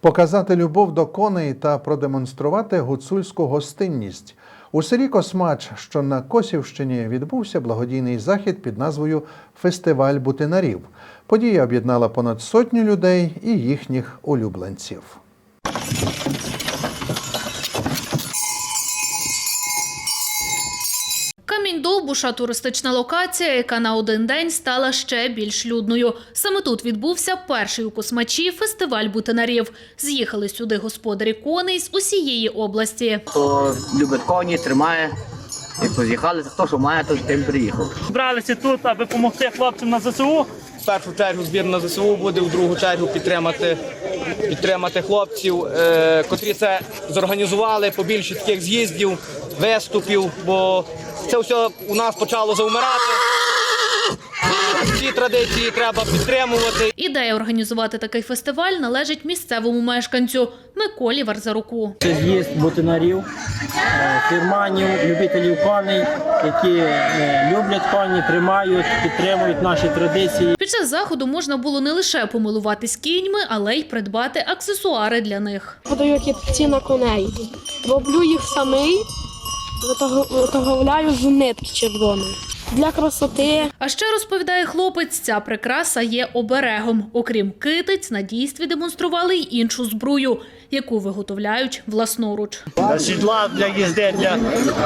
показати любов до коней та продемонструвати гуцульську гостинність. У селі Космач, що на Косівщині, відбувся благодійний захід під назвою Фестиваль бутинарів. Подія об'єднала понад сотню людей і їхніх улюбленців. Довбуша – туристична локація, яка на один день стала ще більш людною. Саме тут відбувся перший у Космачі фестиваль бутинарів. З'їхали сюди господарі коней з усієї області. Хто любить коні, тримає. Як поз'їхали, хто що має, то тим приїхав. Зібралися тут, аби допомогти хлопцям на ЗСУ. В першу чергу збір на ЗСУ буде, в другу чергу підтримати, підтримати хлопців, е, котрі це зорганізували, побільше таких з'їздів, виступів, бо це все у нас почало заумирати. Ці традиції треба підтримувати. Ідея організувати такий фестиваль належить місцевому мешканцю Миколі Варзаруку. Це з'їзд бутинарів, е, фірманів, любителів коней, які е, люблять коні, тримають, підтримують наші традиції. Під час заходу можна було не лише помилуватись кіньми, але й придбати аксесуари для них. Подаю кіпці на коней. Роблю їх самий, виготовляю з нитки червоної. Для красоти А ще розповідає хлопець, ця прикраса є оберегом. Окрім китиць, на дійстві демонстрували й іншу збрую, яку виготовляють власноруч. Для сідла, для їзди, для,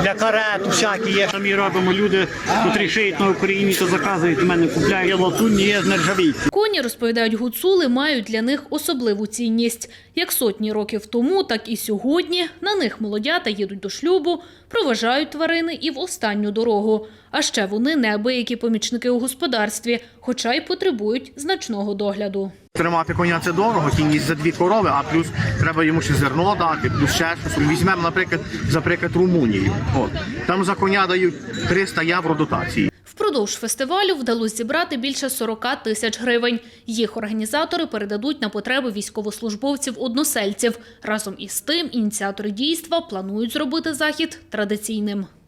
для карет, всякі є. Самі робимо люди, котрі шиють на Україні, то заказують у мене купляють. Є латунні, є з нержавійки. Коні, розповідають гуцули, мають для них особливу цінність. Як сотні років тому, так і сьогодні на них молодята їдуть до шлюбу, проважають тварини і в останню дорогу. А ще вони неабиякі помічники у господарстві, хоча й потребують значного догляду. Тримати коня це дорого, кінність за дві корови, а плюс треба йому ще зерно дати, плюс ще щось. Візьмемо, наприклад, за приклад Румунію. От там за коня дають 300 євро дотації. Впродовж фестивалю вдалося зібрати більше 40 тисяч гривень. Їх організатори передадуть на потреби військовослужбовців-односельців. Разом із тим, ініціатори дійства планують зробити захід традиційним.